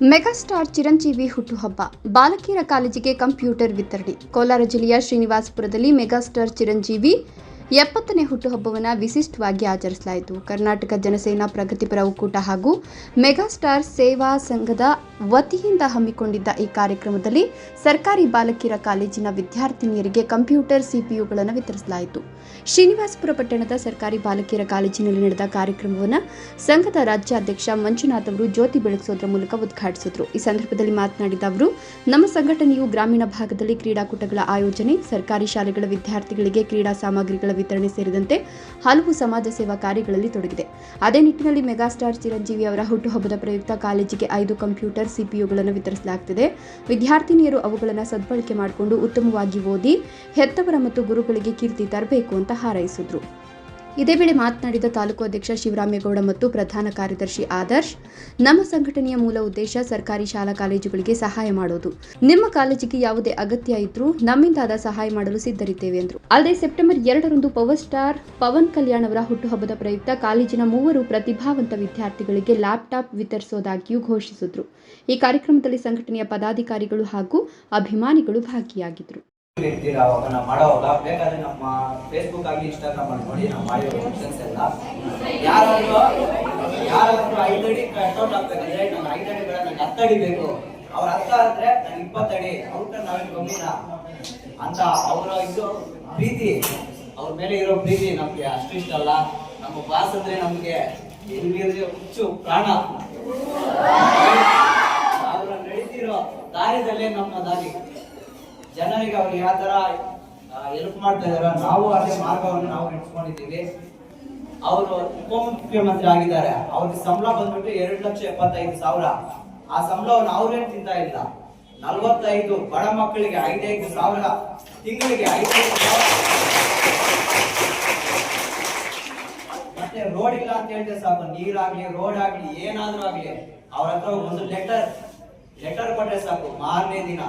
Megastar Chiranjeevi ಹುಟ್ಟುಹಬ್ಬ. ಬಾಲಕಿಯರ ಕಾಲೇಜಿಗೆ ಕಂಪ್ಯೂಟರ್ ವಿತರಣೆ. ಕೋಲಾರ ಜಿಲ್ಲೆಯ ಶ್ರೀನಿವಾಸಪುರದಲ್ಲಿ ಮೆಗಾಸ್ಟಾರ್ ಚಿರಂಜೀವಿ ಎಪ್ಪತ್ತನೇ ಹುಟ್ಟುಹಬ್ಬವನ್ನು ವಿಶಿಷ್ಟವಾಗಿ ಆಚರಿಸಲಾಯಿತು. ಕರ್ನಾಟಕ ಜನಸೇನಾ ಪ್ರಗತಿಪರ ಒಕ್ಕೂಟ ಹಾಗೂ ಮೆಗಾಸ್ಟಾರ್ ಸೇವಾ ಸಂಘದ ವತಿಯಿಂದ ಹಮ್ಮಿಕೊಂಡಿದ್ದ ಈ ಕಾರ್ಯಕ್ರಮದಲ್ಲಿ ಸರ್ಕಾರಿ ಬಾಲಕಿಯರ ಕಾಲೇಜಿನ ವಿದ್ಯಾರ್ಥಿನಿಯರಿಗೆ ಕಂಪ್ಯೂಟರ್ ಸಿಪಿಯುಗಳನ್ನು ವಿತರಿಸಲಾಯಿತು. ಶ್ರೀನಿವಾಸಪುರ ಪಟ್ಟಣದ ಸರ್ಕಾರಿ ಬಾಲಕಿಯರ ಕಾಲೇಜಿನಲ್ಲಿ ನಡೆದ ಕಾರ್ಯಕ್ರಮವನ್ನು ಸಂಘದ ರಾಜ್ಯಾಧ್ಯಕ್ಷ ಮಂಜುನಾಥ್ ಅವರು ಜ್ಯೋತಿ ಬೆಳಗಿಸೋದ್ರ ಮೂಲಕ ಉದ್ಘಾಟಿಸಿದರು. ಈ ಸಂದರ್ಭದಲ್ಲಿ ಮಾತನಾಡಿದ ಅವರು, ನಮ್ಮ ಸಂಘಟನೆಯು ಗ್ರಾಮೀಣ ಭಾಗದಲ್ಲಿ ಕ್ರೀಡಾಕೂಟಗಳ ಆಯೋಜನೆ, ಸರ್ಕಾರಿ ಶಾಲೆಗಳ ವಿದ್ಯಾರ್ಥಿಗಳಿಗೆ ಕ್ರೀಡಾ ಸಾಮಗ್ರಿಗಳ ವಿತರಣೆ ಸೇರಿದಂತೆ ಹಲವು ಸಮಾಜ ಸೇವಾ ಕಾರ್ಯಗಳಲ್ಲಿ ತೊಡಗಿದೆ. ಅದೇ ನಿಟ್ಟಿನಲ್ಲಿ ಮೆಗಾಸ್ಟಾರ್ ಚಿರಂಜೀವಿ ಅವರ ಹುಟ್ಟುಹಬ್ಬದ ಪ್ರಯುಕ್ತ ಕಾಲೇಜಿಗೆ ಐದು ಕಂಪ್ಯೂಟರ್, ಸಿಪಿಯುಗಳನ್ನು ವಿತರಿಸಲಾಗುತ್ತಿದೆ ವಿದ್ಯಾರ್ಥಿನಿಯರು ಅವುಗಳನ್ನು ಸದ್ಬಳಕೆ ಮಾಡಿಕೊಂಡು ಉತ್ತಮವಾಗಿ ಓದಿ, ಹೆತ್ತವರ ಮತ್ತು ಗುರುಗಳಿಗೆ ಕೀರ್ತಿ ತರಬೇಕು ಅಂತ ಹಾರೈಸಿದ್ರು. ಇದೇ ವೇಳೆ ಮಾತನಾಡಿದ ತಾಲೂಕು ಅಧ್ಯಕ್ಷ ಶಿವರಾಮೇಗೌಡ ಮತ್ತು ಪ್ರಧಾನ ಕಾರ್ಯದರ್ಶಿ ಆದರ್ಶ್, ನಮ್ಮ ಸಂಘಟನೆಯ ಮೂಲ ಉದ್ದೇಶ ಸರ್ಕಾರಿ ಶಾಲಾ ಕಾಲೇಜುಗಳಿಗೆ ಸಹಾಯ ಮಾಡೋದು. ನಿಮ್ಮ ಕಾಲೇಜಿಗೆ ಯಾವುದೇ ಅಗತ್ಯ ಇದ್ರೂ ನಮ್ಮಿಂದಾದ ಸಹಾಯ ಮಾಡಲು ಸಿದ್ಧರಿದ್ದೇವೆ ಎಂದರು. ಅಲ್ಲದೆ ಸೆಪ್ಟೆಂಬರ್ ಎರಡರಂದು ಪವರ್ ಸ್ಟಾರ್ ಪವನ್ ಕಲ್ಯಾಣ್ ಅವರ ಹುಟ್ಟುಹಬ್ಬದ ಪ್ರಯುಕ್ತ ಕಾಲೇಜಿನ ಮೂವರು ಪ್ರತಿಭಾವಂತ ವಿದ್ಯಾರ್ಥಿಗಳಿಗೆ ಲ್ಯಾಪ್ಟಾಪ್ ವಿತರಿಸೋದಾಗಿಯೂ ಘೋಷಿಸಿದ್ರು. ಈ ಕಾರ್ಯಕ್ರಮದಲ್ಲಿ ಸಂಘಟನೆಯ ಪದಾಧಿಕಾರಿಗಳು ಹಾಗೂ ಅಭಿಮಾನಿಗಳು ಭಾಗಿಯಾಗಿದ್ದರು ಇರ್ತೀರ ಅವಾಗ ನಾವು ಮಾಡೋವಾಗ, ಬೇಕಾದ್ರೆ ನಮ್ಮ ಫೇಸ್ಬುಕ್ ಆಗಿ ಇನ್ಸ್ಟಾಗ್ರಾಮ್ ಅಲ್ಲಿ ನೋಡಿ, ನಾವು ಮಾಡಿರೋ ಫಂಕ್ಷನ್ಸ್ ಎಲ್ಲ. ಯಾರಾದ್ರೂ ಯಾರಾದ್ರೂ ಐದು ಅಡಿ ಕಟ್ಔಟ್ ಆಗ್ಬೇಕಂದ್ರೆ ನನ್ನ ಐದು ಅಡಿಗಳ ನಂಗೆ ಹತ್ತು ಅಡಿ ಬೇಕು. ಅವ್ರ ಅರ್ಥ ಆದ್ರೆ ನಂಗೆ ಇಪ್ಪತ್ತಡಿ ಅವ್ರ ನಾವೇನು ಕಮ್ಮಿನ ಅಂತ ಅವರ ಇದು ಪ್ರೀತಿ, ಅವ್ರ ಮೇಲೆ ಇರೋ ಪ್ರೀತಿ ನಮ್ಗೆ ಅಷ್ಟು ಇಷ್ಟ ಅಲ್ಲ. ನಮ್ಮ ಬಾಸ್ ಅಂದ್ರೆ ನಮ್ಗೆ ಹೆಂಗಿದ್ರೆ ಹುಚ್ಚು ಪ್ರಾಣ. ಅವ್ರ ನಡೀತಿರೋ ದಾರಿದಲ್ಲೇ ನಮ್ಮ ದಾರಿ. ಜನರಿಗೆ ಅವ್ರು ಯಾವ ತರ ಹೆಲ್ಪ್ ಮಾಡ್ತಾ ಇದಾರ ನಾವು ಅದೇ ಮಾರ್ಗವನ್ನು ನಾವು ಇಟ್ಕೊಂಡಿದ್ದೀವಿ ಅವರು ಉಪಮುಖ್ಯಮಂತ್ರಿ ಆಗಿದ್ದಾರೆ. ಅವ್ರಿಗೆ ಸಂಬಳ ಬಂದ್ಬಿಟ್ಟು ಎರಡು ಲಕ್ಷ ಎಪ್ಪತ್ತೈದು ಸಾವಿರ. ಆ ಸಂಬಳವನ್ನು ಅವ್ರೇನ್ ತಿಂತಾ ಇಲ್ಲ. ನಲ್ವತ್ತೈದು ಬಡ ಮಕ್ಕಳಿಗೆ ಐದೈದು ಸಾವಿರ. ತಿಂಗಳಿಗೆ ಐದೈದು ಸಾವಿರ. ಮತ್ತೆ ರೋಡ್ ಇಲ್ಲ ಅಂತ ಹೇಳಿದ್ರೆ ಸಾಕು. ನೀರಾಗ್ಲಿ, ರೋಡ್ ಆಗ್ಲಿ, ಏನಾದ್ರೂ ಆಗ್ಲಿ, ಅವ್ರ ಹತ್ರ ಒಂದು ಲೆಟರ್ ಲೆಟರ್ ಕೊಟ್ಟರೆ ಸಾಕು. ಮಾರನೇ ದಿನ.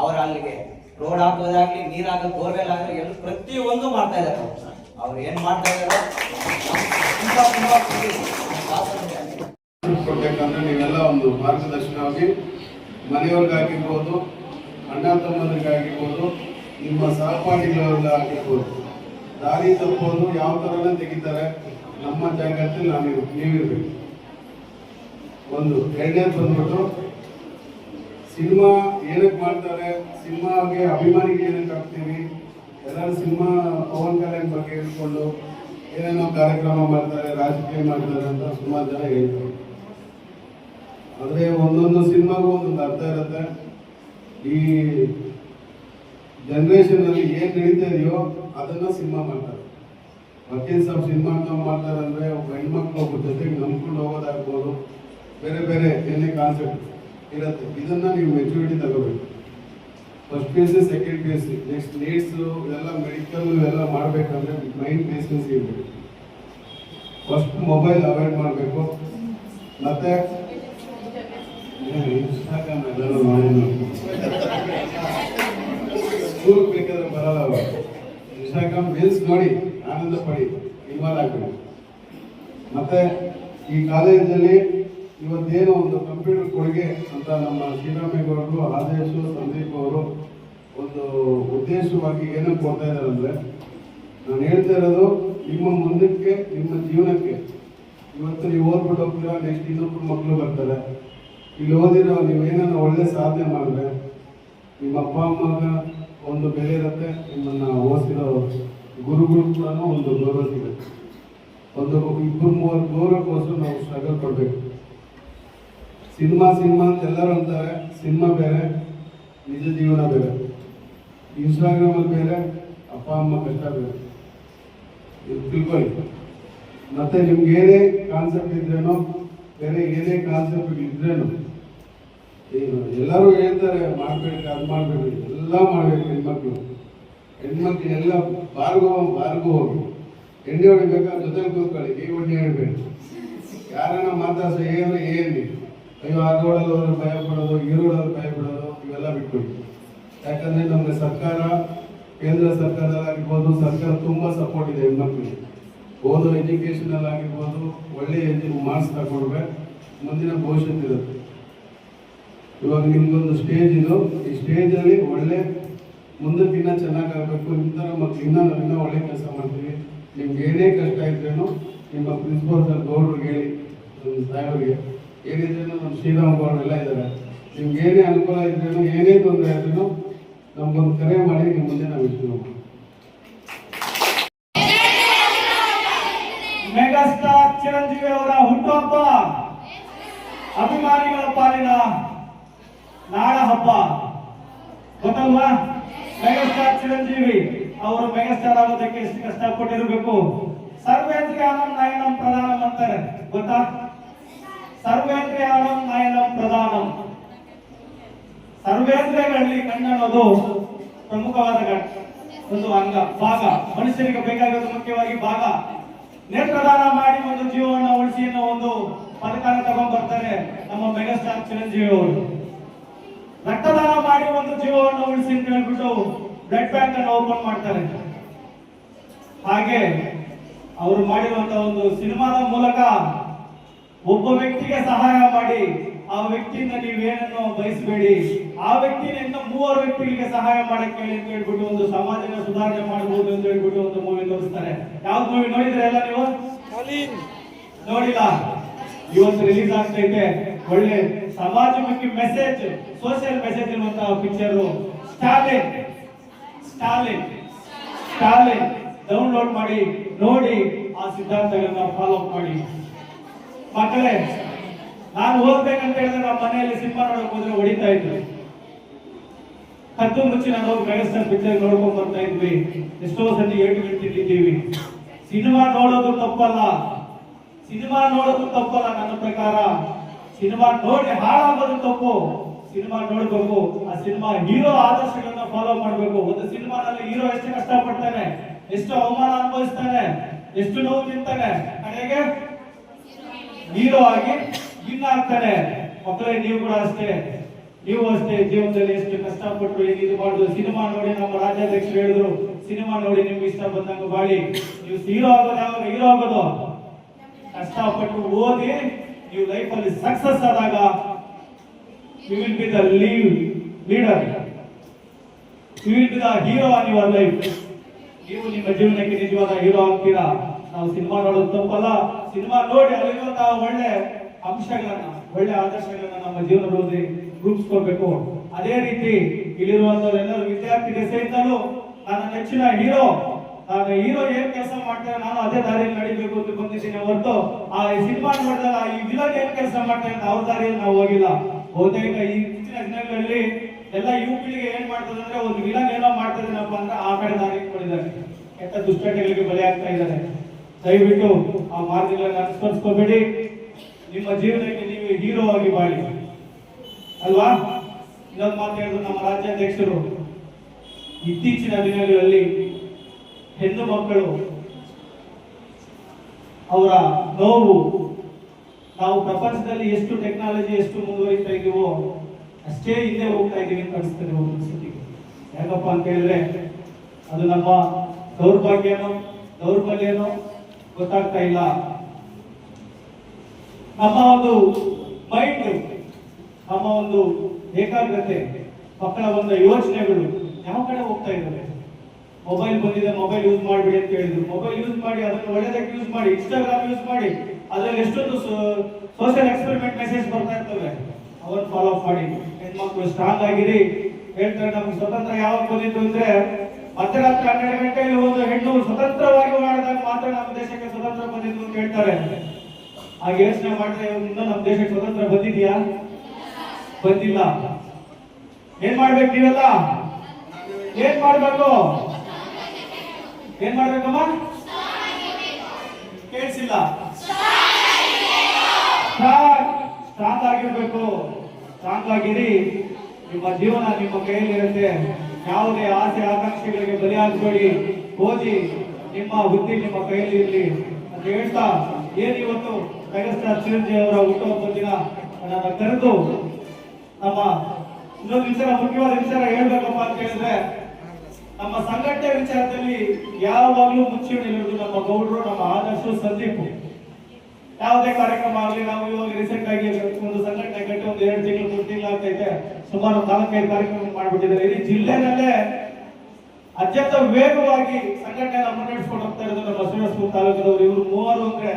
ಅವ್ರ ಅಲ್ಲಿಗೆ ರೋಡ್ ಹಾಕೋದಾಗ್ಲಿ, ನೀರ್ ಹಾಕೋ ಬೋರ್ವೆಲ್ ಆಗಲಿ ಎಲ್ಲ ಪ್ರತಿಯೊಂದು ಮಾಡ್ತಾ ಇದ್ದಾರೆ ಅವ್ರು. ಏನ್ ಮಾಡ್ತಾ ಇದ್ದಾರೆ ತುಂಬಾ ನೀವೆಲ್ಲ ಒಂದು ಮಾರ್ಗದರ್ಶನವಾಗಿ ಮನೆಯವ್ರಿಗಾಗಿರ್ಬೋದು, ಅಣ್ಣ ತಮ್ಮನಿಗಾಗಿರ್ಬೋದು ನಿಮ್ಮ ಸಹಪಾಠಿಗಳಿಗಾಗಿರ್ಬೋದು ದಾರಿ ತಪ್ಪೋದು ಯಾವ ಥರನೇ ತೆಗಿತಾರೆ. ನಮ್ಮ ಜಾಗದಲ್ಲಿ ನಾನು ನೀವಿರ್ಬೇಕು. ಒಂದು ಎರಡನೇ ಬಂದ್ಬಿಟ್ಟು ಸಿನಿಮಾ ಏನಕ್ಕೆ ಮಾಡ್ತಾರೆ? ಸಿನಿಮಾಗೆ ಅಭಿಮಾನಿಗೆ ಏನಕ್ಕೆ ಹಾಕ್ತೀವಿ? ಎಲ್ಲರೂ ಸಿನಿಮಾ ಪವನ್ ಕಲ್ಯಾಣ್ ಬಗ್ಗೆ ಹೇಳ್ಕೊಂಡು ಏನೇನೋ ಕಾರ್ಯಕ್ರಮ ಮಾಡ್ತಾರೆ, ರಾಜಕೀಯ ಮಾಡ್ತಾರೆ ಅಂತ ಸುಮಾರು ಜನ ಹೇಳ್ತಾರೆ. ಆದರೆ ಒಂದೊಂದು ಸಿನಿಮಾಗೂ ಒಂದೊಂದು ಅರ್ಥ ಇರುತ್ತೆ. ಈ ಜನ್ರೇಷನಲ್ಲಿ ಏನು ನಡೀತಾ ಇದೆಯೋ ಅದನ್ನು ಸಿನಿಮಾ ಮಾಡ್ತಾರೆ. ವಕೀಲ್ ಸಾಬ್ ಸಿನಿಮಾ ಮಾಡ್ತಾರೆ ಅಂದರೆ ಒಬ್ಬ ಹೆಣ್ಮಕ್ಳು ಒಬ್ಬ ಜೊತೆಗೆ ನಂಬ್ಕೊಂಡು ಹೋಗೋದಾಗ್ಬೋದು. ಬೇರೆ ಬೇರೆ ಏನೇ ಕಾನ್ಸೆಪ್ಟ್ ಇರುತ್ತೆ. ಇದನ್ನ ನೀವು ಮೆಚುರಿಟಿ ತಗೋಬೇಕು. First P S C second P S C next needs ಇವೆಲ್ಲ ಮೆಡಿಕಲ್ ಇವೆಲ್ಲ ಮಾಡಬೇಕಂದ್ರೆ ಮೈಂಡ್ ಬೇಸಿಸ್ ಇರಬೇಕು. ಫಸ್ಟ್ ಮೊಬೈಲ್ ಅವಾಯ್ಡ್ ಮಾಡಬೇಕು. ಮತ್ತೆ ಇನ್ಸ್ಟಾಗ್ರಾಮ್ ಎಲ್ಲರೂ ಮಾಡಿ ಸ್ಕೂಲ್ ಬೇಕಾದ್ರೆ ಬರಲ್ಲ ಇನ್ಸ್ಟಾಗ್ರಾಮ್ ರೀಲ್ಸ್ ನೋಡಿ, ಆನಂದ ಪಡಿ ಇನ್ವಾಲ್ವ್ ಆಗಬೇಕು ಮತ್ತೆ ಈ ಕಾಲೇಜಲ್ಲಿ ಇವತ್ತೇನೋ ಒಂದು ಕಂಪ್ಯೂಟರ್ ಕೊಡುಗೆ ಅಂತ ನಮ್ಮ ಶ್ರೀರಾಮೇಗೌಡರು ಆದೇಶ ಸಂದೀಪ್ ಅವರು ಒಂದು ಉದ್ದೇಶವಾಗಿ ಏನಕ್ಕೆ ಕೊಡ್ತಾ ಇದ್ದಾರೆ ಅಂದರೆ, ನಾನು ಹೇಳ್ತಾ ಇರೋದು, ನಿಮ್ಮ ಮುಂದಕ್ಕೆ, ನಿಮ್ಮ ಜೀವನಕ್ಕೆ ಇವತ್ತು ನೀವು ಓದ್ಬಿಟ್ಟು ಹೋಗ್ತೀರಾ? ನೆಕ್ಸ್ಟ್ ಇನ್ನೊಬ್ರು ಮಕ್ಕಳು ಬರ್ತಾರೆ. ಇಲ್ಲಿ ಓದಿರೋ ನೀವೇನೋ ಒಳ್ಳೆ ಸಾಧನೆ ಮಾಡಿದ್ರೆ, ನಿಮ್ಮ ಅಪ್ಪ ಅಮ್ಮಗ ಒಂದು ಬೆಲೆ ಇರುತ್ತೆ, ನಿಮ್ಮನ್ನು ಓದಿಸಿರೋ ಗುರುಗಳು ಕೂಡ ಒಂದು ಗೌರವ ಸಿಗುತ್ತೆ. ಒಂದು ಇಬ್ಬರು ಮೂವರು ಗೌರವಕ್ಕೋಸ್ಕರ ನಾವು ಸ್ಟ್ರಗಲ್ ಪಡಬೇಕು. ಸಿನಿಮಾ ಸಿನಿಮಾ ಅಂತ ಎಲ್ಲರೂ ಅಂತಾರೆ. ಸಿನಿಮಾ ಬೇರೆ, ನಿಜ ಜೀವನ ಬೇರೆ. ಇನ್ಸ್ಟಾಗ್ರಾಮಲ್ಲಿ ಬೇರೆ, ಅಪ್ಪ, ಅಮ್ಮ ಕಷ್ಟ ಬೇರೆ. ಇದು ತಿಳ್ಕೊಳ್ಳಿ. ಮತ್ತೆ ನಿಮ್ಗೆ ಏನೇ ಕಾನ್ಸೆಪ್ಟ್ ಇದ್ರೇನೋ, ಬೇರೆ ಏನೇ ಕಾನ್ಸೆಪ್ಟ್ ಇದ್ರೇನೋ ಎಲ್ಲರೂ ಹೇಳ್ತಾರೆ, ಮಾಡ್ಬೇಕು, ಅದು ಮಾಡ್ಬೇಕು, ಎಲ್ಲ ಮಾಡ್ಬೇಕು ಹೆಣ್ಮಕ್ಳು. ಹೆಣ್ಮಕ್ಳು ಎಲ್ಲ ಬಾರ್ಗೋ ಬಾರ್ಗೋ ಹೋಗಿ. ಎಣ್ಣೆ ಹೊಡಿಬೇಕಾದ್ರೆ ಜೊತೆಗೆ ಕೂತ್ಕೊಳ್ಳಿ ಈ ಒಣ್ಣೆ ಹೇಳ್ಬೇಕು. ಯಾರನ್ನ ಮಾತಾಡ್ಸ ಏನು ಏನು? ಅಯ್ಯೋ ಆ ರೋಡಲ್ಲಿ ಹೋದ್ರೆ ಭಯ ಪಡೋದು ಈ ರೋಡಲ್ಲಿ ಭಯ ಪಡೋದು ಇವೆಲ್ಲ ಬಿಟ್ಬಿಟ್ಟು ಯಾಕಂದ್ರೆ ನಮ್ಗೆ ಸರ್ಕಾರ, ಕೇಂದ್ರ ಸರ್ಕಾರದಲ್ಲಾಗಿರ್ಬೋದು, ಸರ್ಕಾರ ತುಂಬಾ ಸಪೋರ್ಟ್ ಇದೆ ಹೆಣ್ಮಕ್ಳಿಗೆ ಓದೋ ಎಜುಕೇಶನ್ ಅಲ್ಲಿ ಆಗಿರ್ಬೋದು, ಒಳ್ಳೆ ಎಜು ಮಾರ್ಕ್ಸ್ ತಗೊಂಡ್ರೆ ಮುಂದಿನ ಭವಿಷ್ಯತ್ ಇರುತ್ತೆ. ಇವಾಗ ನಿಮ್ಗೊಂದು ಸ್ಟೇಜ್ ಇದು. ಈ ಸ್ಟೇಜಲ್ಲಿ ಒಳ್ಳೆ ಮುಂದಕ್ಕಿನ್ನ ಚೆನ್ನಾಗಿ ಆಗಬೇಕು. ಥರ ಮಕ್ಳು ಇನ್ನೂ ಒಳ್ಳೆ ಕೆಲಸ ಮಾಡ್ತೀವಿ. ನಿಮ್ಗೆ ಏನೇ ಕಷ್ಟ ಇದ್ರೇನು ನಿಮ್ಮ ಪ್ರಿನ್ಸಿಪಲ್ ಸರ್ ಗೌಡ್ರಿಗೆ ಹೇಳಿ, ನಮ್ಮ ಸಾಹೇಬ್ರಿಗೆ ಏನಿದ್ರೇನು ನಮ್ಮ ಶ್ರೀರಾಮ್ ಎಲ್ಲ ಇದ್ದಾರೆ. ನಿಮ್ಗೆ ಏನೇ ಅನುಕೂಲ ಇದ್ರೂ ಏನೇ ತೊಂದರೆ ಆದ್ರೂ ನಮ್ಗೊಂದು ಕರೆ ಮಾಡಿ ನಿಮ್ಮ ಮುಂದೆ ನಾವು ಇರ್ತೀವಿ ಮೆಗಾಸ್ಟಾರ್ ಚಿರಂಜೀವಿ ಅವರ ಹುಟ್ಟುಹಬ್ಬ. ಅಭಿಮಾನಿಗಳ ಪಾಲಿನ ನಾಡ ಹಬ್ಬ ಗೊತ್ತಲ್ವಾ? ಮೆಗಾಸ್ಟಾರ್ ಚಿರಂಜೀವಿ ಅವರು ಮೆಗಾಸ್ಟಾರ್ ಆಗೋದಕ್ಕೆ ಎಷ್ಟು ಕಷ್ಟಪಟ್ಟಿರಬೇಕು? ಆನಂದ್ ನಯನಂ ಪ್ರಧಾನ ಅಂತಾರೆ ಗೊತ್ತಾ? ಸರ್ವೇಂದ್ರಿಯಾನಂ ನಯನಂ ಪ್ರಧಾನಂ. ಸರ್ವೇಂದ್ರಿಯಗಳಲ್ಲಿ ಕಣ್ಣನ್ನೋದು ಪ್ರಮುಖವಾದ ಒಂದು ಅಂಗ, ಭಾಗ. ಮನುಷ್ಯನಿಗೆ ಬೇಕಾಗಿರೋದು ಮುಖ್ಯವಾಗಿ ಭಾಗ. ನೇತ್ರದಾನ ಮಾಡಿ ಒಂದು ಜೀವವನ್ನು ಉಳಿಸಿ ಅನ್ನೋ ಒಂದು ಪದಕನ ತಗೊಂಡ್ ಬರ್ತಾರೆ ನಮ್ಮ ಮೆಗಾಸ್ಟಾರ್ ಚಿರಂಜೀವಿ ಅವರು. ರಕ್ತದಾನ ಮಾಡಿ ಒಂದು ಜೀವವನ್ನು ಉಳಿಸಿ ಅಂತ ಹೇಳ್ಬಿಟ್ಟು ಬ್ಲಡ್ ಬ್ಯಾಂಕ್ ಅನ್ನು ಓಪನ್ ಮಾಡ್ತಾರೆ. ಹಾಗೆ ಅವರು ಮಾಡಿರುವಂತಹ ಒಂದು ಸಿನಿಮಾದ ಮೂಲಕ ಒಬ್ಬ ವ್ಯಕ್ತಿಗೆ ಸಹಾಯ ಮಾಡಿ ಆ ವ್ಯಕ್ತಿಯಿಂದ ನೀವೇನನ್ನು ಬಯಸಬೇಡಿ. ಆ ವ್ಯಕ್ತಿನ ಇನ್ನು ಮೂವರು ವ್ಯಕ್ತಿಗಳಿಗೆ ಸಹಾಯ ಮಾಡಕ್ಕೆ ಹೇಳಿ ಅಂತ ಹೇಳ್ಬಿಟ್ಟು ಒಂದು ಸಮಾಜನ ಸುಧಾರಣೆ ಮಾಡಬಹುದು ಅಂತ ಹೇಳ್ಬಿಟ್ಟು ಒಂದು ಮೂವಿ ತೋರಿಸ್ತಾರೆ. ಯಾವ್ದು ಮೂವಿ ನೋಡಿದ್ರೆ ಎಲ್ಲ ನೀವು? ನೋಡಿಲ್ಲ. ಇವತ್ತು ರಿಲೀಸ್ ಆಗ್ತೈತೆ ಒಳ್ಳೆ ಸಮಾಜಮುಖಿ ಮೆಸೇಜ್ ಸೋಷಿಯಲ್ ಮೆಸೇಜ್ ಇರುವಂತಹ picture Stalin Stalin Stalin. Download ಮಾಡಿ ನೋಡಿ ಆ ಸಿದ್ಧಾಂತಗಳನ್ನ ಫಾಲೋ ಮಾಡಿ. ಮಕ್ಕಳೇ, ನಾನು ಓದ್ಬೇಕಂತ ಹೇಳಿದ್ರೆ ನಮ್ಮ ಮನೆಯಲ್ಲಿ ಸಿಂಹ ನೋಡಕ್ ಹೋದ್ರೆ ಹೊಡಿತಾ ಇದ್ರು. ಹತ್ತು ಮುಚ್ಚಿ ನಾನು ಹೋಗಿ ಕಳಿಸ್ತಾ ಪಿಕ್ಚರ್ ನೋಡ್ಕೊಂಡ್ ಬರ್ತಾ ಇದ್ವಿ. ಎಷ್ಟೋ ಸತಿ ಏಟು ಬಿಡ್ತಿದ್ದೀವಿ ಸಿನಿಮಾ ನೋಡೋದು ತಪ್ಪಲ್ಲ. ಸಿನಿಮಾ ನೋಡೋದು ತಪ್ಪಲ್ಲ ನನ್ನ ಪ್ರಕಾರ. ಸಿನಿಮಾ ನೋಡಿ ಹಾಳಾಗೋದು ತಪ್ಪು. ಸಿನಿಮಾ ನೋಡ್ಬೇಕು. ಆ ಸಿನಿಮಾ ಹೀರೋ ಆದರ್ಶಗಳನ್ನ ಫಾಲೋ ಮಾಡ್ಬೇಕು. ಒಂದು ಸಿನಿಮಾನಲ್ಲಿ ಹೀರೋ ಎಷ್ಟು ಕಷ್ಟ ಪಡ್ತಾನೆ ಎಷ್ಟು ಅವಮಾನ ಅನುಭವಿಸ್ತಾನೆ, ಎಷ್ಟು ನೋವು ತಿಂತಾನೆ. ಕಡೆಗೆ ಹೀರೋ ಆಗಿ ಇನ್ನಾಗ್ತಾನೆ ಮಕ್ಕಳೇ, ನೀವು ಕೂಡ ಅಷ್ಟೇ. ನೀವು ಅಷ್ಟೇ ಜೀವನದಲ್ಲಿ ಎಷ್ಟು ಕಷ್ಟಪಟ್ಟು ಏನು ಇದು ಮಾಡುದು ಸಿನಿಮಾ ನೋಡಿ ನಮ್ಮ ರಾಜ್ಯಾಧ್ಯಕ್ಷರು ಹೇಳಿದ್ರು, ಸಿನಿಮಾ ನೋಡಿ ನಿಮ್ಗೆ ಇಷ್ಟ ಬಂದಂಗ ಬಾಳಿ ನೀವು ಹೀರೋ ಆಗೋದು ಯಾವಾಗ? ಹೀರೋ ಆಗೋದು? ಕಷ್ಟಪಟ್ಟು ಓದಿ ನೀವು ಲೈಫ್ ಅಲ್ಲಿ ಸಕ್ಸಸ್ ಆದಾಗ you will be the leave leader you will be the hero on your life ನೀವು ನಿಮ್ಮ ಜೀವನಕ್ಕೆ ನಿಜವಾದ ಹೀರೋ ಆಗ್ತೀರಾ? ನಾವು ಸಿನಿಮಾ ನೋಡೋದು ತಪ್ಪಲ್ಲ. ಸಿನಿಮಾ ನೋಡಿ ಅಲ್ಲಿರುವಂತಹ ಒಳ್ಳೆ ಅಂಶಗಳನ್ನ, ಒಳ್ಳೆ ಆದರ್ಶಗಳನ್ನ ನಮ್ಮ ಜೀವನದಲ್ಲಿ ರೂಪಿಸ್ಕೊಳ್ಬೇಕು. ಅದೇ ರೀತಿ ಇಲ್ಲಿರುವಂತವರೆಲ್ಲರೂ ವಿದ್ಯಾರ್ಥಿ ದೆಸೆಯಿಂದಲೂ ನನ್ನ ನೆಚ್ಚಿನ ಹೀರೋ, ನಾನು ಹೀರೋ ಏನ್ ಕೆಲಸ ಮಾಡ್ತಾರೆ ನಾನು ಅದೇ ದಾರಿಯಲ್ಲಿ ನಡಿಬೇಕು ಅಂತ ಬಂದಿದ್ದೀನಿ ಹೊರತು ಆ ಸಿನಿಮಾ ನೋಡಿದಾಗ ಈ ವಿಲನ್ ಏನ್ ಕೆಲಸ ಮಾಡ್ತಾರೆ ಅಂತ ಅವ್ರ ದಾರಿಯಲ್ಲಿ ನಾವು ಹೋಗಿಲ್ಲ. ಬಹುತೇಕ ಈ ಇತ್ತೀಚಿನ ದಿನಗಳಲ್ಲಿ ಎಲ್ಲ ಯುವಕರಿಗೆ ಏನ್ ಮಾಡ್ತದೆ ಅಂದ್ರೆ, ಒಂದು ವಿಲನ್ ಏನೋ ಮಾಡ್ತದೇನಪ್ಪ ಅಂದ್ರೆ, ಆ ಕಡೆ ದಾರಿ ಇಟ್ಕೊಂಡಿದ್ದಾರೆ ಕೆಟ್ಟ ದುಶ್ಚಟಗಳಿಗೆ ಬಲಿ ಆಗ್ತಾ ಇದ್ದಾರೆ. ದಯವಿಟ್ಟು ಆ ಮಾತುಗಳನ್ನು ಅನುಸರಿಸ್ಕೋಬೇಡಿ. ನಿಮ್ಮ ಜೀವನಕ್ಕೆ ನೀವು ಹೀರೋ ಆಗಿ ಬಾಳಿ. ಅಲ್ವಾ? ಇನ್ನೊಂದು ಮಾತು ಹೇಳಿದ್ರು ನಮ್ಮ ರಾಜ್ಯಾಧ್ಯಕ್ಷರು. ಇತ್ತೀಚಿನ ದಿನಗಳಲ್ಲಿ ಹೆಣ್ಣು ಮಕ್ಕಳು ಅವರ ನೋವು ನಾವು ಪ್ರಪಂಚದಲ್ಲಿ ಎಷ್ಟು ಟೆಕ್ನಾಲಜಿ ಎಷ್ಟು ಮುಂದುವರಿತಾ ಇದೀವೋ ಅಷ್ಟೇ ಹಿಂದೆ ಹೋಗ್ತಾ ಇದ್ದೀವಿ ಅಂತ ಅನಿಸ್ತದೆ ಒಂದು ಸತಿ. ಯಾಕಪ್ಪ ಅಂತ ಹೇಳಿದ್ರೆ ಅದು ನಮ್ಮ ದೌರ್ಭಾಗ್ಯನೋ, ದೌರ್ಬಲ್ಯನೋ ಗೊತ್ತಾಗ್ತಾ ಇಲ್ಲ. ನಮ್ಮ ಒಂದು ಮೈಂಡ್ ನಮ್ಮ ಒಂದು ಏಕಾಗ್ರತೆ, ಮಕ್ಕಳ ಒಂದು ಯೋಚನೆಗಳು ಯಾವ ಕಡೆ ಹೋಗ್ತಾ ಇದ್ದಾರೆ ಮೊಬೈಲ್ ಬಂದಿದೆ ಮೊಬೈಲ್ ಯೂಸ್ ಮಾಡಬೇಡಿ ಅಂತ ಹೇಳಿದ್ರು. ಮೊಬೈಲ್ ಯೂಸ್ ಮಾಡಿ, ಅದನ್ನು ಒಳ್ಳೆದಕ್ಕೆ ಯೂಸ್ ಮಾಡಿ ಇನ್ಸ್ಟಾಗ್ರಾಮ್ ಯೂಸ್ ಮಾಡಿ, ಅದರಲ್ಲಿ ಎಷ್ಟೊಂದು ಸೋಷಿಯಲ್ ಎಕ್ಸ್ಪೆರಿಮೆಂಟ್ ಮೆಸೇಜ್ ಬರ್ತಾ ಇರ್ತವೆ. ಅವನ್ ಫಾಲೋ ಮಾಡಿ. ಹೆಣ್ಮಕ್ಳು ಸ್ಟ್ರಾಂಗ್ ಆಗಿರಿ. ಹೇಳ್ತಾರೆ, ನಮ್ಗೆ ಸ್ವತಂತ್ರ ಯಾವಾಗ ಬಂದಿತ್ತು ಅಂದ್ರೆ ಮಧ್ಯರಾತ್ರಿ ಹನ್ನೆರಡು ಗಂಟೆಯಲ್ಲಿ ಒಂದು ಹೆಣ್ಣು ಸ್ವತಂತ್ರವಾಗಿ ಮಾಡಿದಾಗ ಮಾತ್ರ ನಮ್ಮ ದೇಶಕ್ಕೆ ಸ್ವತಂತ್ರ ಬಂದಿದ್ದು ಅಂತ ಹೇಳ್ತಾರೆ. ಆ ಯೋಚನೆ ಮಾಡಿದ್ರೆ ಇನ್ನೂ ನಮ್ಮ ದೇಶಕ್ಕೆ ಸ್ವತಂತ್ರ ಬಂದಿದ್ಯಾ? ಬಂದಿಲ್ಲ. ಏನ್ ಮಾಡ್ಬೇಕು ನೀವೆಲ್ಲ? ಏನ್ ಮಾಡ್ಬೇಕು? ಏನ್ ಮಾಡ್ಬೇಕಮ್ಮ? ಕೇಳಿಸಿಲ್ಲ. ಸ್ಟ್ರಾಂಗ್. ಆಗಿರ್ಬೇಕು. ಸ್ಟ್ರಾಂಗ್ ಆಗಿರಿ. ನಿಮ್ಮ ಜೀವನ ನಿಮ್ಮ ಕೈಯಲ್ಲಿರುತ್ತೆ ಯಾವುದೇ ಆಸೆ ಆಕಾಂಕ್ಷೆಗಳಿಗೆ ಬಲಿ ಆಗಬೇಡಿ ಓದಿ, ನಿಮ್ಮ ಬುದ್ಧಿ ನಿಮ್ಮ ಕೈಯಲ್ಲಿ ಇರಲಿ ಅಂತ ಹೇಳ್ತಾ ಏನಿವತ್ತು ಮೆಗಾಸ್ಟಾರ್ ಚಿರಂಜೀವಿ ಅವರ ಹುಟ್ಟುಹಬ್ಬದ ದಿನ? ನನ್ನ ಕರೆದು ನಮ್ಮ ಇನ್ನೊಂದು ವಿಚಾರ, ಮುಖ್ಯವಾದ ವಿಚಾರ ಹೇಳ್ಬೇಕಪ್ಪ ಅಂತ ಹೇಳಿದ್ರೆ, ನಮ್ಮ ಸಂಘಟನೆ ವಿಚಾರದಲ್ಲಿ ಯಾವಾಗಲೂ ಮುಚ್ಚಿಡಿರುವುದು ನಮ್ಮ ಗೌಡರು, ನಮ್ಮ ಆದರ್ಶ ಸಂದೀಪ್. ಯಾವುದೇ ಕಾರ್ಯಕ್ರಮ ಆಗಲಿ, ನಾವು ಇವಾಗ ರೀಸೆಂಟ್ ಆಗಿ ಒಂದು ಸಂಘಟನೆ ಕಟ್ಟಿ ಒಂದು ಎರಡು ತಿಂಗಳು, ಮೂರು ತಿಂಗಳು ಆಗ್ತೈತೆ ಸುಮಾರು ನಾಲ್ಕೈದು ಕಾರ್ಯಕ್ರಮ ಮಾಡಿಬಿಟ್ಟಿದ್ದಾರೆ. ಇಡೀ ಜಿಲ್ಲೆನಲ್ಲೇ ಅತ್ಯಂತ ವೇಗವಾಗಿ ಸಂಘಟನೆ ಮುನ್ನಡೆಸ್ಕೊಂಡು ಹೋಗ್ತಾ ಇರೋದು ನಮ್ಮ ಬಸವೇಶ್ವರ ತಾಲೂಕಿನವರು. ಇವರು ಮೂವರು ಅಂದ್ರೆ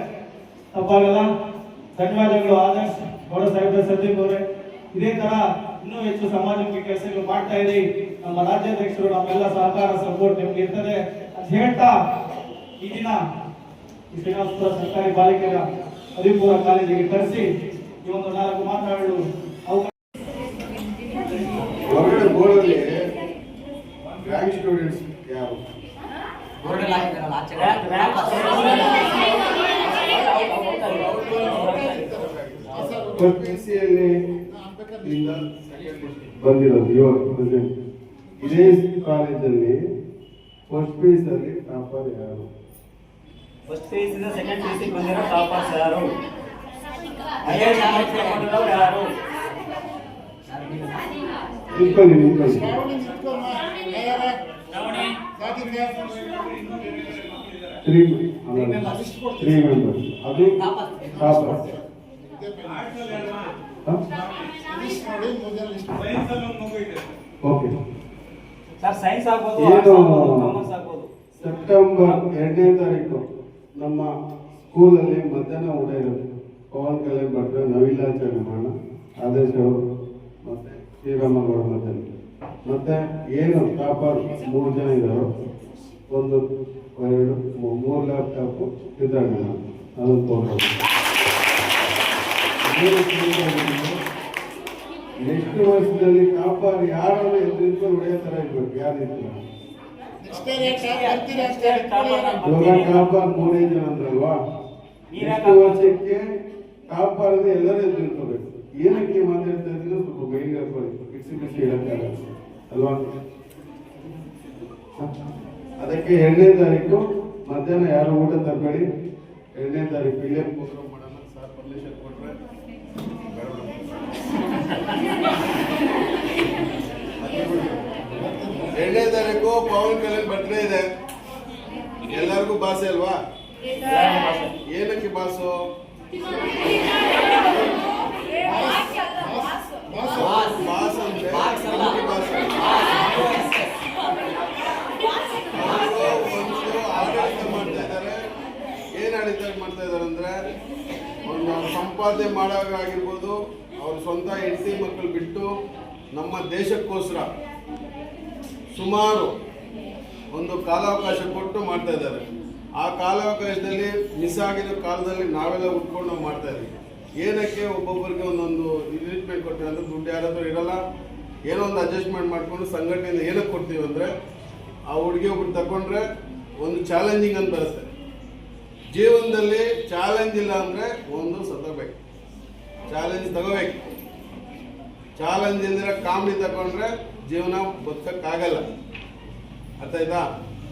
ತಪ್ಪಾಗಲ್ಲ. ಧನ್ಯವಾದಗಳು. ಆದರ್ಶ್ ಗೌಡ ಸಾಹೇಬ ಸಂದೀಪ್ ಅವರೇ. ಇದೇ ತರ ಇನ್ನೂ ಹೆಚ್ಚು ಸಮಾಜಕ್ಕೆ ಕೆಲಸಗಳು ಮಾಡ್ತಾ ಇರಿ. ನಮ್ಮ ರಾಜ್ಯಾಧ್ಯಕ್ಷರು, ನಮ್ಮೆಲ್ಲ ಸಹಕಾರ, ಸಪೋರ್ಟ್ ನಿಮ್ಗೆ ಇರ್ತದೆ ಅಂತ ಹೇಳ್ತಾ ಈ ದಿನ ಈ ಶ್ರೀನಿವಾಸಪುರ ಸರ್ಕಾರಿ ಬಾಲಿಕೆಯ ಹರಿಪುರ ಕಾಲೇಜಿಗೆ ಕರೆಸಿ ಈ ಒಂದು ನಾಲ್ಕು ಮಾತನಾಡಲು ರ್ಯಾಂಕ್ ಸ್ಟೂಡೆಂಟ್ಸ್ ಯಾರು ಬೋರ್ಡಲ್ಲಿ ಹಾಕಿದಾರಲ್ಲ ಆಚೆ ಫಸ್ಟ್ ಪಿ ಸಿ ಅಲ್ಲಿ ಇಂದ ಬಂದಿರೋದು ಇವಾಗ ಪ್ರೆಸೆಂಟ್ ಇದೇ ಕಾಲೇಜಲ್ಲಿ ಫಸ್ಟ್ ಪಿ ಸಿ ಅಲ್ಲಿ ಟಾಪರ್ ಯಾರು? ಫಸ್ಟ್ ಪಿ ಇಂದ ಸೆಕೆಂಡ್ ಪಿ ಸಿ ಬಂದಿರೋ ಟಾಪರ್ಸ್ ಯಾರು? ಅದೇ ಚಾಣಕ್ಯ ಮಾಡಿದವ್ರು ಯಾರು? ನಿಂತ್ಕೊಳ್ಳಿ ನಿಂತ್ಕೊಳ್ಳಿ ತ್ರೀ ತ್ರೀ ಮೆಂಬರ್ಸ್ ಅದು ಓಕೆ ಏನು? ಸೆಪ್ಟೆಂಬರ್ ಎರಡನೇ ತಾರೀಕು ನಮ್ಮ ಸ್ಕೂಲಲ್ಲಿ ಮಧ್ಯಾಹ್ನ ಊಟ ಇರುತ್ತೆ. ಪವನ್ ಕಲ್ಯಾಣ್ ಭಟ್ರು ನವಿಲಾಚರಣೆ ಮಾಡೋಣ. ಆದೇಶ ಮತ್ತೆ? ಶ್ರೀರಾಮಗೌಡ ಮಧ್ಯಾಹ್ನ ಮತ್ತೆ ಏನು ಟಾಪರ್ ಮೂರು ಜನ ಇದ್ದಾರೆ? ಒಂದು ಎರಡು ಮೂರು ಲ್ಯಾಪ್ಟಾಪ್ ಮಾಡೋಣ ಅದನ್ನು ತಗೊಂಡು ನೆಕ್ಸ್ಟ್ ವರ್ಷದಲ್ಲಿ ಟಾಪರ್ ಯಾರು ಎದುರಿಸಲು ಒಳ್ಳೆಯ ಥರ ಇರ್ಬೇಕು ಯಾರು ಇರ್ತಾರೆ? ಇವಾಗ ಟಾಪರ್ ಮೂರೇ ಜನ ಅಂದ್ರಲ್ವಾ? ಎಷ್ಟು ವರ್ಷಕ್ಕೆ ಟಾಪರ್ ಎಲ್ಲರೂ ಎದುರಿಸಬೇಕು ಏನಕ್ಕೆ ಮಾತಾಡ್ತಾ ಇದ್ದೀರಾ ಸ್ವಲ್ಪ ಮೈಂಡ್ ಬಿಸಿ ಬಿಸಿ ಹೇಳಕ್ಕಾಗಲ್ಲ ಅಲ್ವಾ? ಅದಕ್ಕೆ ಎರಡನೇ ತಾರೀಕು ಮಧ್ಯಾಹ್ನ ಯಾರು ಊಟ ತರಬೇಡಿ? ಎರಡನೇ ತಾರೀಕು ಇಲ್ಲೇ ಪ್ರೋಗ್ರಾಮ್ ಮಾಡೋಣ. ಸರ್ ಪರ್ಮಿಷನ್ ಕೊಟ್ರೆ? ಎರಡನೇ ತಾರೀಕು ಪವನ್ ಕಲ್ಯಾಣ್ ಬರ್ತ್ಡೇ ಇದೆ. ಎಲ್ಲರಿಗೂ ಭಾಷೆ ಅಲ್ವಾ? ಏನಕ್ಕೆ ಬಾಸು ಬಾಸ್ ಅಂದ್ರೆ ಬಾಸ್ ಅಲ್ಲ. ಏನಕ್ಕೆ ಬಾಸು? ಅವರು ಒಂದು ಆಡಳಿತ ಮಾಡ್ತಾ ಇದ್ದಾರೆ. ಅಂದ್ರೆ ಸಂಪಾದನೆ ಮಾಡೋವಾಗ ಆಗಿರ್ಬೋದು ಅವ್ರ ಸ್ವಂತ ಹೆಂಡತಿ ಮಕ್ಕಳು ಬಿಟ್ಟು ನಮ್ಮ ದೇಶಕ್ಕೋಸ್ಕರ ಸುಮಾರು ಒಂದು ಕಾಲಾವಕಾಶ ಕೊಟ್ಟು ಮಾಡ್ತಾ ಇದ್ದಾರೆ ಆ ಕಾಲಾವಕಾಶದಲ್ಲಿ ಮಿಸ್ ಆಗಿರೋ ಕಾಲದಲ್ಲಿ ನಾವೆಲ್ಲ ಉಟ್ಕೊಂಡು ಮಾಡ್ತಾ ಇದ್ದೀವಿ ಏನಕ್ಕೆ ಒಬ್ಬೊಬ್ಬರಿಗೆ ಒಂದೊಂದು ಟ್ರೀಟ್ಮೆಂಟ್ ಕೊಡ್ತೀವಿ ಅಂದ್ರೆ ದುಡ್ಡು ಯಾರಾದರೂ ಇರಲ್ಲ. ಏನೋ ಒಂದು ಅಡ್ಜಸ್ಟ್ಮೆಂಟ್ ಮಾಡ್ಕೊಂಡು ಸಂಘಟನೆಯಿಂದ ಏನಕ್ಕೆ ಕೊಡ್ತೀವಿ ಅಂದರೆ ಆ ಹುಡುಗಿ ಒಬ್ರು ತಗೊಂಡ್ರೆ ಒಂದು ಚಾಲೆಂಜಿಂಗ್ ಅಂತ ಬರುತ್ತೆ. ಜೀವನದಲ್ಲಿ ಚಾಲೆಂಜ್ ಇಲ್ಲ ಅಂದರೆ ಒಂದು ಸತಬೇಕು ಚಾಲೆಂಜ್ ತಗೋಬೇಕು. ಚಾಲೆಂಜ್ ಇಲ್ದಿರ ಕಾಮಿಡಿ ತಗೊಂಡ್ರೆ ಜೀವನ ಬದುಕಕ್ಕಾಗಲ್ಲ. ಅರ್ಥ ಆಯ್ತಾ?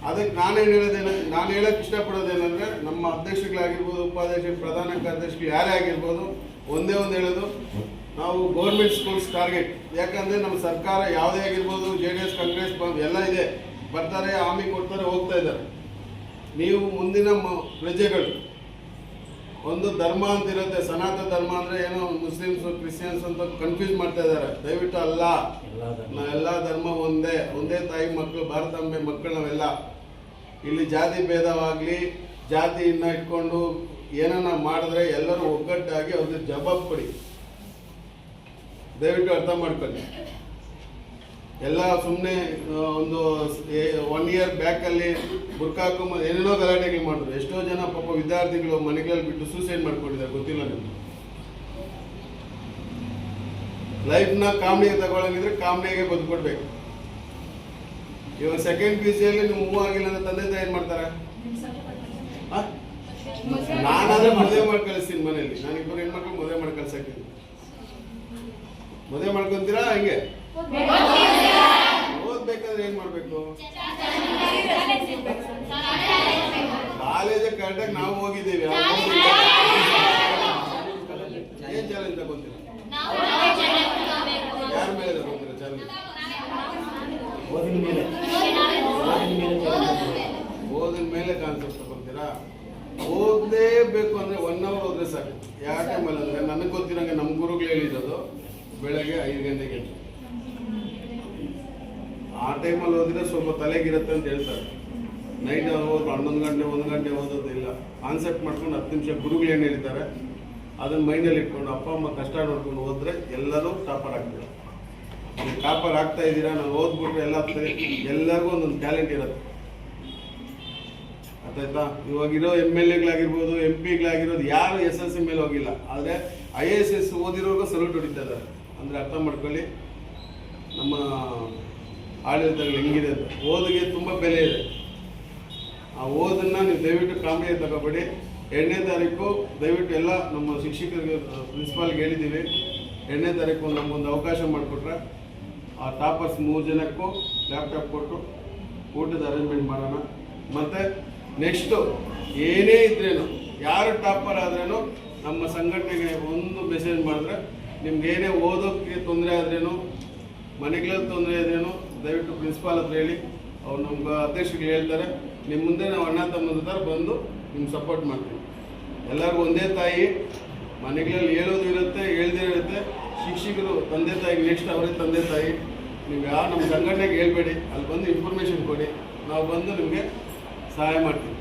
ಅದಕ್ಕೆ ನಾನೇನು ಹೇಳೋದೇನ, ನಾನು ಹೇಳಕ್ಕೆ ಇಷ್ಟಪಡೋದು ಏನಂದ್ರೆ ನಮ್ಮ ಅಧ್ಯಕ್ಷಗಳಾಗಿರ್ಬೋದು ಉಪಾಧ್ಯಕ್ಷ ಪ್ರಧಾನ ಕಾರ್ಯದರ್ಶಿ ಯಾರೇ ಆಗಿರ್ಬೋದು, ಒಂದೇ ಒಂದು ಹೇಳೋದು. ನಾವು ಗೌರ್ಮೆಂಟ್ ಸ್ಕೂಲ್ಸ್ ಟಾರ್ಗೆಟ್ ಯಾಕಂದ್ರೆ ನಮ್ಮ ಸರ್ಕಾರ ಯಾವುದೇ ಆಗಿರ್ಬೋದು ಜೆ ಡಿ ಎಸ್ ಕಾಂಗ್ರೆಸ್ ಎಲ್ಲ ಇದೆ. ಬರ್ತಾರೆ ಆಮಿ ಕೊಡ್ತಾರೆ, ಹೋಗ್ತಾ ಇದ್ದಾರೆ. ನೀವು ಮುಂದಿನ ಪ್ರಜೆಗಳು ಒಂದು ಧರ್ಮ ಅಂತ ಇರುತ್ತೆ ಸನಾತನ ಧರ್ಮ ಅಂದ್ರೆ ಏನೋ ಮುಸ್ಲಿಮ್ಸ್ ಕ್ರಿಶ್ಚಿಯನ್ಸ್ ಅಂತ ಕನ್ಫ್ಯೂಸ್ ಮಾಡ್ತಾ ಇದ್ದಾರೆ. ದಯವಿಟ್ಟು ಅಲ್ಲ. ಎಲ್ಲ ಧರ್ಮ. ಒಂದೇ ಒಂದೇ ತಾಯಿ ಮಕ್ಕಳು ಭಾರತಾಂಬೆ ಮಕ್ಕಳು ನಾವೆಲ್ಲ. ಇಲ್ಲಿ ಜಾತಿ ಭೇದವಾಗ್ಲಿ ಜಾತಿಯನ್ನ ಇಟ್ಕೊಂಡು ಏನನ್ನ ಮಾಡಿದ್ರೆ ಎಲ್ಲರೂ ಒಗ್ಗಟ್ಟಾಗಿ ಅವ್ರಿಗೆ ಜವಾಬ್ ಕೊಡಿ ದಯವಿಟ್ಟು ಅರ್ಥ ಮಾಡ್ಕೊಳ್ಳಿ. ಎಲ್ಲ ಸುಮ್ಮನೆ ಒಂದು ಒನ್ ಇಯರ್ ಬ್ಯಾಕಲ್ಲಿ ಬುರ್ಕಾಕು ಏನೇನೋ ಗಲಾಟೆಗಳು ಮಾಡಿದ್ರು. ಎಷ್ಟೋ ಜನ ಪಾಪ ವಿದ್ಯಾರ್ಥಿಗಳು ಮನೆಗಳಲ್ಲಿ ಬಿಟ್ಟು ಸೂಸೈಡ್ ಮಾಡ್ಕೊಂಡಿದ್ದಾರೆ, ಗೊತ್ತಿಲ್ಲ ನಿಮ್ಗೆ. ಲೈಫ್ನ ಕಾಮಿಡಿಗೆ ತಗೊಳಂಗಿದ್ರೆ ಕಾಮಿಡಿಗೆ ಬದುಕೊಡ್ಬೇಕು. ಇವಾಗ ಸೆಕೆಂಡ್ ಪಿ ಸಿಯಲ್ಲಿ ನೀವು ಮೂವ್ ಆಗಿಲ್ಲ ಅಂದ್ರೆ ತಂದೆ ತಾಯಿ ಏನ್ ಮಾಡ್ತಾರೆ? ನಾನಾದ್ರೆ ಮದುವೆ ಮಾಡಿ ಕಳಿಸ್ತೀನಿ ಮನೆಯಲ್ಲಿ ನಾನು ಇಬ್ಬರು ಹೆಣ್ಮಕ್ಳು ಮದುವೆ ಮಾಡಿ ಕಳ್ಸಕ್ಕೆ ಮದುವೆ ಮಾಡ್ಕೊಂತೀರಾ? ಹಂಗೆ. ಓದ್ಬೇಕಾದ್ರೆ ಏನ್ ಮಾಡ್ಬೇಕು ಕಾಲೇಜ್ ಕರೆಕ್ಟಾಗಿ ನಾವು ಹೋಗಿದ್ದೀವಿ. ಏನ್ ಚಾಲೆಂಜ್ ತಗೊಂತೀರಾ ಯಾರ ಮೇಲೆ ತಗೊಂತೀರಾ ಚಾಲೆಂಜ್ ಓದಿನ ಮೇಲೆ ಓದಿನ ಮೇಲೆ ಓದಿನ ಮೇಲೆ ಕಾನ್ಸೆಪ್ಟ್ ತಗೊಂತೀರಾ ಓದಲೇಬೇಕು ಅಂದ್ರೆ ಒನ್ ಅವರ್ ಹೋದ್ರೆ ಸಾಕು ಯಾವ ಟೈಮಲ್ಲಿ ಅಂದ್ರೆ ನನಗೆ ಗೊತ್ತಿರಂಗೆ ನಮ್ಮ ಗುರುಗಳು ಹೇಳಿರೋದು ಬೆಳಗ್ಗೆ ಐದು ಗಂಟೆಗೆ. ಆ ಟೈಮಲ್ಲಿ ಹೋದ್ರೆ ಸ್ವಲ್ಪ ತಲೆಗಿರುತ್ತೆ ಅಂತ ಹೇಳ್ತಾರೆ. ನೈಟ್ ಓದ್ ಹನ್ನೊಂದು ಗಂಟೆ, ಒಂದು ಗಂಟೆ ಓದೋದಿಲ್ಲ ಕಾನ್ಸೆಪ್ಟ್ ಮಾಡ್ಕೊಂಡು ಹತ್ತು ನಿಮಿಷ ಗುರುಗಳು ಏನು ಹೇಳ್ತಾರೆ ಅದನ್ನ ಮೈಂಡಲ್ಲಿ ಇಟ್ಕೊಂಡು ಅಪ್ಪ, ಅಮ್ಮ ಕಷ್ಟ ನೋಡ್ಕೊಂಡು ಹೋದ್ರೆ ಎಲ್ಲರೂ ಟಾಪರ್ ಆಗ್ತಾರೆ ನೀವು ಟಾಪರ್ ಆಗ್ತಾ ಇದ್ದೀರಾ ನಾವು ಓದ್ಬಿಟ್ರೆ ಎಲ್ಲ ಎಲ್ಲರಿಗೂ ಒಂದೊಂದು ಟ್ಯಾಲೆಂಟ್ ಇರುತ್ತೆ. ಅರ್ಥಾಯ್ತಾ? ಇವಾಗ ಇರೋ ಎಂ ಎಲ್ ಎಗಳಾಗಿರ್ಬೋದು, ಎಂ ಪಿಗಳಾಗಿರೋದು ಯಾರು ಎಸ್ ಎಲ್ ಸಿ ಮೇಲೆ ಹೋಗಿಲ್ಲ. ಆದರೆ ಐ ಎಸ್ ಎಸ್ ಓದಿರೋರ್ಗೂ ಸಲ್ಯೂಟ್ ಹೊಡಿತಾ ಇದ್ದಾರೆ. ಅಂದರೆ ಅರ್ಥ ಮಾಡ್ಕೊಳ್ಳಿ. ನಮ್ಮ ಆಡಳಿತಗಳು ಹೆಂಗಿದೆ ಅಂತ. ಓದಿಗೆ ತುಂಬ ಬೆಲೆ ಇದೆ. ಆ ಓದನ್ನು ನೀವು ದಯವಿಟ್ಟು ಕಾಮಿಡಿಯಾಗಿ ತಗೋಬೇಡಿ. ಎರಡನೇ ತಾರೀಕು ದಯವಿಟ್ಟು ಎಲ್ಲ ನಮ್ಮ ಶಿಕ್ಷಕರಿಗೆ ಪ್ರಿನ್ಸಿಪಾಲ್ಗೆ ಹೇಳಿದ್ದೀವಿ. ಎರಡನೇ ತಾರೀಕು ನಮಗೊಂದು ಅವಕಾಶ ಮಾಡಿಕೊಟ್ರೆ ಆ ಟಾಪರ್ಸ್ ಮೂರು ಜನಕ್ಕೂ ಲ್ಯಾಪ್ಟಾಪ್ ಕೊಟ್ಟು ಊಟದ ಅರೇಂಜ್ಮೆಂಟ್ ಮಾಡೋಣ. ಮತ್ತು ನೆಕ್ಸ್ಟು ಏನೇ ಇದ್ರೇನು, ಯಾರು ಟಾಪರ್ ಆದ್ರೇನು ನಮ್ಮ ಸಂಘಟನೆಗೆ ಒಂದು ಮೆಸೇಜ್ ಮಾಡಿದ್ರೆ ನಿಮ್ಗೆ ಏನೇ ಓದೋಕ್ಕೆ ತೊಂದರೆ ಆದ್ರೇನು, ಮನೆಗಳಲ್ಲಿ ತೊಂದರೆ ಇದ್ರೇನು ದಯವಿಟ್ಟು ಪ್ರಿನ್ಸಿಪಾಲ್ ಹತ್ರ ಹೇಳಿ. ಅವ್ರು ನಮ್ಮ ಅಧ್ಯಕ್ಷರಿಗೆ ಹೇಳ್ತಾರೆ. ನಿಮ್ಮ ಮುಂದೆ ನಾವು ಅಣ್ಣ ತಮ್ಮದ ಥರ ಬಂದು ನಿಮ್ಗೆ ಸಪೋರ್ಟ್ ಮಾಡ್ತೀವಿ. ಎಲ್ಲರಿಗೂ ಒಂದೇ ತಾಯಿ. ಮನೆಗಳಲ್ಲಿ ಹೇಳೋದು ಇರುತ್ತೆ, ಹೇಳ್ದೇ ಇರುತ್ತೆ. ಶಿಕ್ಷಕರು ತಂದೆ ತಾಯಿ ನೆಕ್ಸ್ಟ್ ಅವರೇ ತಂದೆ ತಾಯಿ. ನೀವು ಯಾರು ನಮ್ಮ ಸಂಘಟನೆಗೆ ಹೇಳ್ಬೇಡಿ. ಅಲ್ಲಿ ಬಂದು ಇನ್ಫಾರ್ಮೇಷನ್ ಕೊಡಿ. ನಾವು ಬಂದು ನಿಮಗೆ ಸಹಾಯ ಮಾಡ್ತೀವಿ.